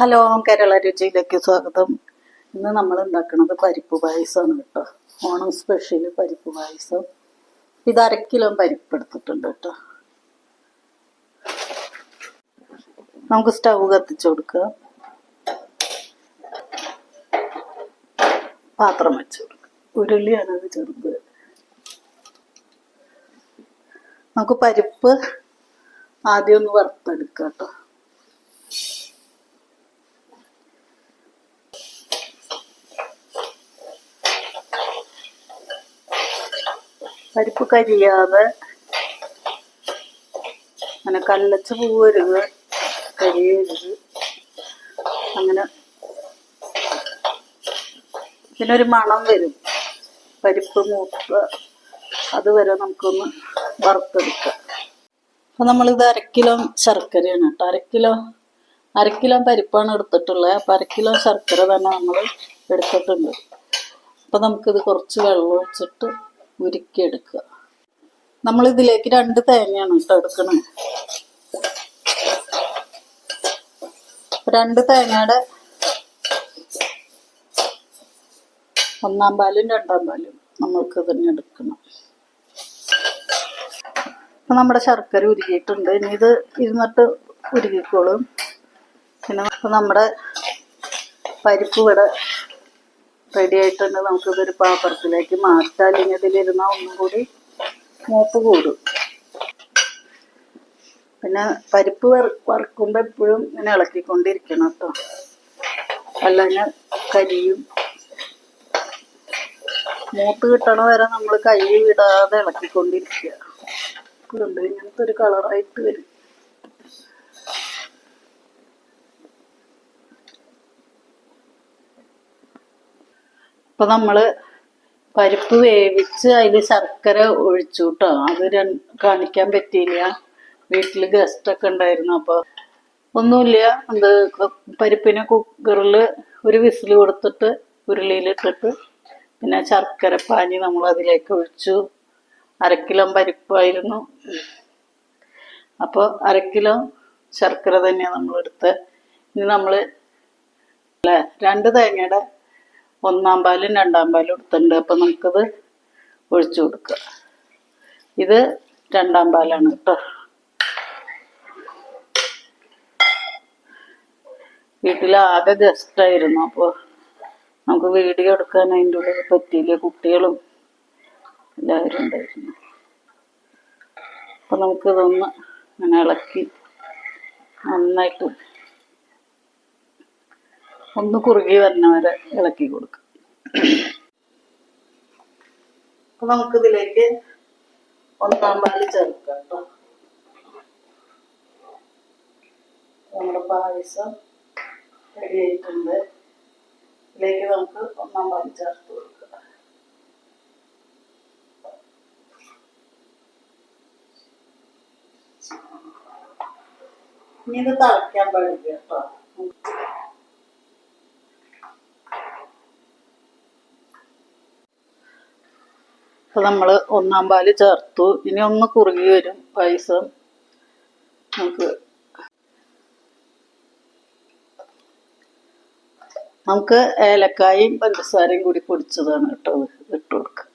Hello Kerala രുചിയിലേക്ക് സ്വാഗതം. ഇന്ന് നമ്മൾ ഉണ്ടാക്കുന്നത് പരിപ്പ് പായസമാണ് കേട്ടോ. ഓണം സ്പെഷ്യൽ പരിപ്പ് പായസം. ഇത് അര കിലോ പരിപ്പ് എടുത്തിട്ടുണ്ട് കേട്ടോ. നമുക്ക് സ്റ്റൗ കത്തിച്ചു കൊടുക്കുക പാത്രം വെച്ച് കൊടുക്കുക ഉരുളിയാണ് അത് ചെറുത്. നമുക്ക് പരിപ്പ് ആദ്യം ഒന്ന് വറുത്തെടുക്കാം കേട്ടോ. പരിപ്പ് കരിയാതെ അങ്ങനെ കല്ലച്ച് പോവരുത് കരിയരുത്. അങ്ങനെ ഇതിനൊരു മണം വരും. പരിപ്പ് മൂത്ത അതുവരെ നമുക്കൊന്ന് വറുത്തെടുക്കാം. അപ്പം നമ്മളിത് അരക്കിലോ കിലോ ശർക്കരയാണ് കേട്ടോ. അരക്കിലോ അരക്കിലോ അര കിലോ പരിപ്പാണ് എടുത്തിട്ടുള്ളത്. അപ്പൊ അരക്കിലോ കിലോ ശർക്കര തന്നെ നമ്മൾ എടുത്തിട്ടുണ്ട്. അപ്പം നമുക്കിത് കുറച്ച് വെള്ളം ഒഴിച്ചിട്ട് ഉരുക്കിയെടുക്കുക. നമ്മൾ ഇതിലേക്ക് രണ്ട് തേങ്ങയാണ് കേട്ടോ എടുക്കണത് രണ്ട് തേങ്ങയുടെ ഒന്നാം പാലും രണ്ടാം പാലും നമ്മൾക്ക് തന്നെ എടുക്കണം. അപ്പൊ നമ്മുടെ ശർക്കര ഉരുകിയിട്ടുണ്ട് ഇനി ഇത് ഇരുന്നിട്ട് ഉരുകിക്കോളും പിന്നെ നമ്മുടെ പരിപ്പ് ഇവിടെ റെഡി ആയിട്ടുണ്ട്. നമുക്കിതൊരു പാത്രത്തിലേക്ക് മാറ്റാൻ അല്ലെങ്കിൽ ഇതിലിരുന്ന ഒന്നും കൂടി മൂപ്പ് കൂടും. പിന്നെ പരിപ്പ് വറ- വറുക്കുമ്പോൾ എപ്പോഴും ഇങ്ങനെ ഇളക്കിക്കൊണ്ടിരിക്കണം കേട്ടോ. അല്ലെങ്കിൽ കരിയും മൂത്ത് കിട്ടണ വരെ നമ്മൾ കൈ വിടാതെ ഇളക്കിക്കൊണ്ടിരിക്കുക. കൊണ്ട് ഇങ്ങനത്തെ ഒരു കളറായിട്ട് വരും. അപ്പൊ നമ്മൾ പരിപ്പ് വേവിച്ച് അതിൽ ശർക്കര ഒഴിച്ചു കേട്ടോ അത് കാണിക്കാൻ പറ്റിയില്ല. ഗസ്റ്റ് ഒക്കെ ഉണ്ടായിരുന്നു. അപ്പൊ ഒന്നുമില്ല. എന്ത് പരിപ്പിനെ കുക്കറിൽ ഒരു വിസിൽ കൊടുത്തിട്ട് ഉരുളിയിലിട്ടിട്ട് പിന്നെ ശർക്കര പാനി നമ്മൾ അതിലേക്ക് ഒഴിച്ചു. അരക്കിലോ കിലോ പരിപ്പായിരുന്നു. അപ്പോൾ അരക്കിലോ കിലോ ശർക്കര തന്നെയാണ് നമ്മൾ എടുത്ത്. ഇനി നമ്മൾ രണ്ട് തേങ്ങയുടെ ഒന്നാം പാലും രണ്ടാം പാലും എടുത്തിട്ടുണ്ട്. അപ്പം നമുക്കത് ഒഴിച്ചു കൊടുക്കുക. ഇത് രണ്ടാം പാലാണ് കേട്ടോ. വീട്ടിൽ ആകെ ഗസ്റ്റ് ആയിരുന്നു. അപ്പോൾ നമുക്ക് വീഡിയോ എടുക്കാൻ അതിന്റെ ഉള്ളിൽ പറ്റിയില്ല? കുട്ടികളും എല്ലാവരും ഉണ്ടായിരുന്നു. അപ്പം നമുക്കിതൊന്ന് അങ്ങനെ ഇളക്കി നന്നായിട്ട് ഒന്ന് കുറുകി വരുന്നവരെ ഇളക്കി കൊടുക്കും. അപ്പൊ നമുക്കിതിലേക്ക് ഒന്നാം പാൽ ചേർക്കാം കേട്ടോ. നമ്മുടെ പായസം റെഡി ആയിട്ടുണ്ട്. ഇതിലേക്ക് നമുക്ക് ഒന്നാം പാൽ ചേർത്ത് കൊടുക്കാം. ഇനി ഇത് തളയ്ക്കാൻ പാടില്ല കേട്ടോ. അപ്പൊ നമ്മൾ ഒന്നാം പാൽ ചേർത്തു. ഇനി ഒന്ന് കുറുകി വരും പായസം. നമുക്ക് നമുക്ക് ഏലക്കായും പഞ്ചസാരയും കൂടി പൊടിച്ചതാണ് കേട്ടോ ഇട്ട് കൊടുക്കുക.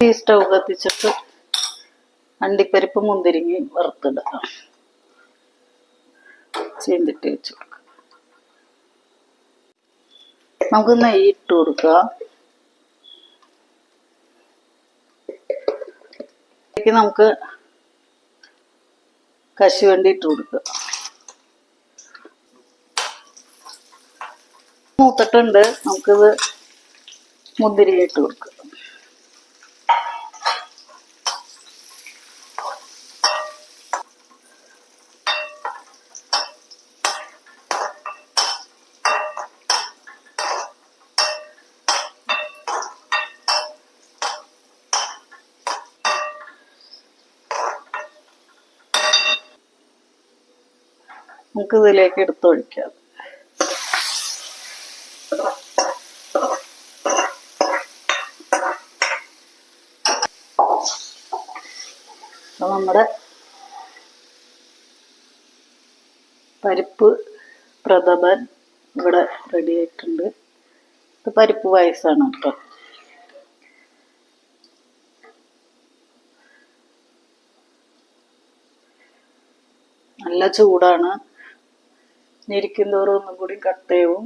ഈ സ്റ്റൗ കത്തിച്ചിട്ട് അണ്ടിപ്പരിപ്പ് മുന്തിരിങ്ങി വറുത്തിടാം ചീന്തിട്ട് വെച്ച്. കൊടുക്കുക നമുക്ക് നെയ്യ് ഇട്ട് കൊടുക്കുക നമുക്ക് കശുവണ്ടി ഇട്ട് കൊടുക്കുക മൂത്തിട്ടുണ്ട്. നമുക്കിത് മുന്തിരി ഇട്ട് കൊടുക്കുക നമുക്ക് ഇതിലേക്ക് എടുത്തൊഴിക്കാം നമ്മുടെ പരിപ്പ് പ്രഥമൻ ഇവിടെ റെഡി ആയിട്ടുണ്ട്. ഇത് പരിപ്പ് പായസമാണ് കേട്ടോ. നല്ല ചൂടാണ്. ഞെരിക്കും തോറും ഒന്നും കൂടി കട്ടയും